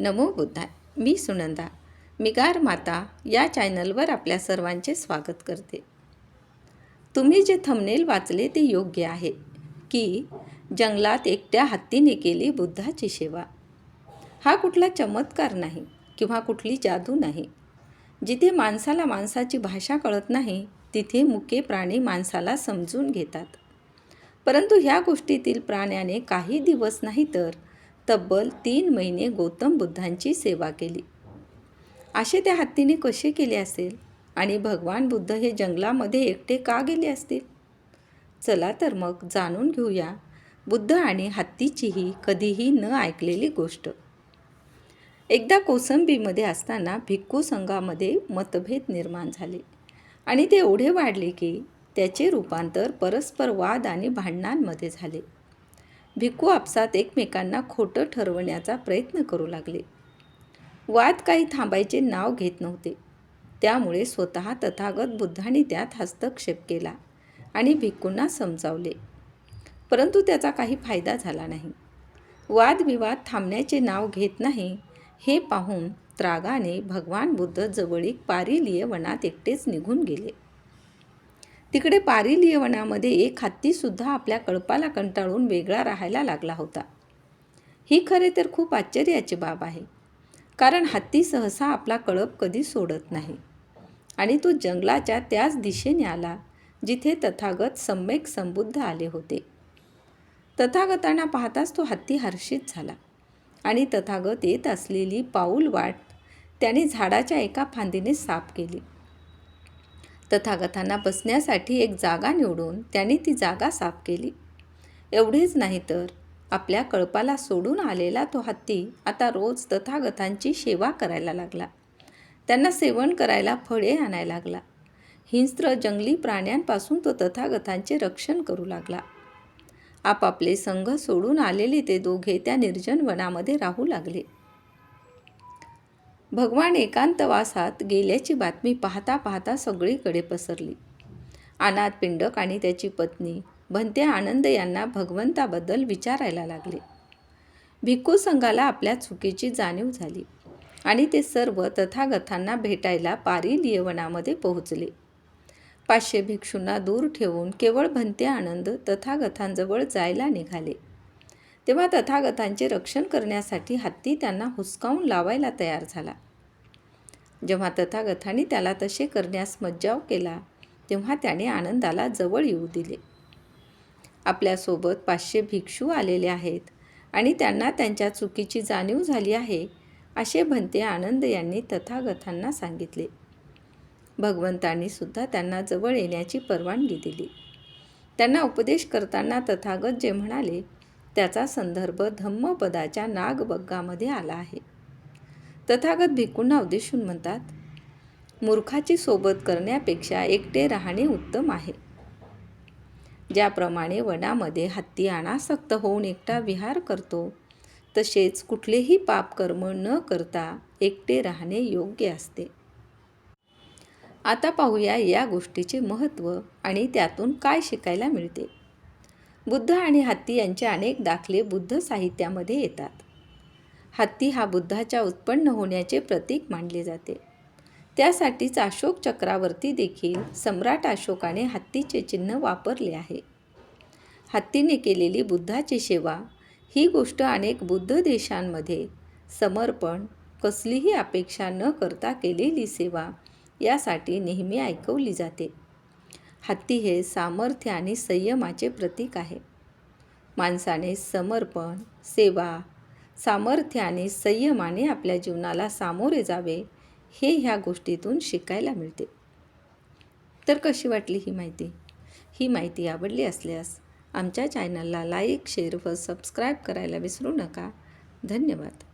नमो बुद्धाय. मी सुनंदा. मिगार माता या चॅनलवर आपल्या सर्वांचे स्वागत करते. तुम्ही जे थंबनेल वाचले ते योग्य आहे की जंगलात एकट्या हत्तीने केली बुद्धाची सेवा. हा कुठला चमत्कार नाही किंवा कुठली जादू नाही. जिथे माणसाला माणसाची भाषा कळत नाही तिथे मुके प्राणी माणसाला समजून घेतात. परंतु ह्या गोष्टीतील प्राण्याने काही दिवस नाही तर तब्बल तीन महिने गौतम बुद्धांची सेवा केली. असे त्या हत्तीने कसे केले असेल? आणि भगवान बुद्ध हे जंगलामध्ये एकटे का गेले असतील? चला तर मग जाणून घेऊया बुद्ध आणि हत्तीचीही कधीही न ऐकलेली गोष्ट. एकदा कोसंबीमध्ये असताना भिक्खू संघामध्ये मतभेद निर्माण झाले आणि ते एवढे वाढले की त्याचे रूपांतर परस्पर वाद आणि भांडणांमध्ये झाले. भिक्खू आपसात एकमेकांना खोटं ठरवण्याचा प्रयत्न करू लागले. वाद काही थांबायचे नाव घेत नव्हते. त्यामुळे स्वतः तथागत बुद्धाने त्यात हस्तक्षेप केला आणि भिक्खूंना समजावले. परंतु त्याचा काही फायदा झाला नाही. वादविवाद थांबण्याचे नाव घेत नाही हे पाहून त्रागाने भगवान बुद्ध जवळीक पारिलीय वनात एकटेच निघून गेले. तिकडे पारिलीय येवनामध्ये एक हत्तीसुद्धा आपल्या कळपाला कंटाळून वेगळा राहायला लागला होता. ही खरे तर खूप आश्चर्याची बाब आहे. कारण हत्ती सहसा आपला कळप कधी सोडत नाही. आणि तो जंगलाच्या त्याच दिशेने आला जिथे तथागत सम्यक संबुद्ध आले होते. तथागतांना पाहताच तो हत्ती हर्षित झाला आणि तथागत येत असलेली पाऊल वाट त्याने झाडाच्या एका फांदीने साफ केली. तथागतांना बसण्यासाठी एक जागा निवडून त्यांनी ती जागा साफ केली. एवढेच नाही तर आपल्या कळपाला सोडून आलेला तो हत्ती आता रोज तथागतांची सेवा करायला लागला. त्यांना सेवन करायला फळे आणायला लागला. हिंस्त्र जंगली प्राण्यांपासून तो तथागतांचे रक्षण करू लागला. आपापले संघ सोडून आलेले ते दोघे त्या निर्जन वनामध्ये राहू लागले. भगवान एकांतवासात गेल्याची बातमी पाहता पाहता सगळीकडे पसरली. अनाथ पिंडक आणि त्याची पत्नी भंते आनंद यांना भगवंताबद्दल विचारायला लागले. भिक्खू संघाला आपल्या चुकीची जाणीव झाली आणि ते सर्व तथागतांना भेटायला पारी लियवनामध्ये पोहोचले. पाचशे भिक्षूंना दूर ठेवून केवळ भंते आनंद तथागतांजवळ जायला निघाले. तेव्हा तथागतांचे रक्षण करण्यासाठी हत्ती त्यांना हुसकावून लावायला तयार झाला. जेव्हा तथागतांनी त्याला तसे करण्यास मज्जाव केला तेव्हा त्याने आनंदाला जवळ येऊ दिले. आपल्यासोबत पाचशे भिक्षू आलेले आहेत आणि त्यांना त्यांच्या चुकीची जाणीव झाली आहे असे भंते आनंद यांनी तथागतांना सांगितले. भगवंतांनी सुद्धा त्यांना जवळ येण्याची परवानगी दिली. त्यांना उपदेश करताना तथागत जे म्हणाले त्याचा संदर्भ धम्मपदाच्या नागबग्गामध्ये आला आहे. तथागत भिक्खूंना उद्देशून म्हणतात मूर्खाची सोबत करण्यापेक्षा एकटे राहणे उत्तम आहे. ज्याप्रमाणे वनामध्ये हत्ती अनासक्त होऊन एकटा विहार करतो तसेच कुठलेही पापकर्म न करता एकटे राहणे योग्य असते. आता पाहूया या गोष्टीचे महत्त्व आणि त्यातून काय शिकायला मिळते. बुद्ध आणि हत्ती यांचे अनेक दाखले बुद्ध साहित्यामध्ये येतात. हत्ती हा बुद्धाच्या उत्पन्न होण्याचे प्रतीक मानले जाते. त्यासाठीच अशोक चक्रावरती देखील सम्राट अशोकाने हत्तीचे चिन्ह वापरले आहे. हत्तीने केलेली बुद्धाची सेवा ही गोष्ट अनेक बुद्ध देशांमध्ये समर्पण कसलीही अपेक्षा न करता केलेली सेवा यासाठी नेहमी ऐकवली जाते. हत्ती हे सामर्थ्य आणि संयमाचे प्रतीक आहे. माणसाने समर्पण सेवा सामर्थ्य आणि संयमाने आपल्या जीवनाला सामोरे जावे हे ह्या गोष्टीतून शिकायला मिळते. तर कशी वाटली ही माहिती? ही माहिती आवडली असल्यास आमच्या चॅनलला लाईक शेअर व सबस्क्राईब करायला विसरू नका. धन्यवाद.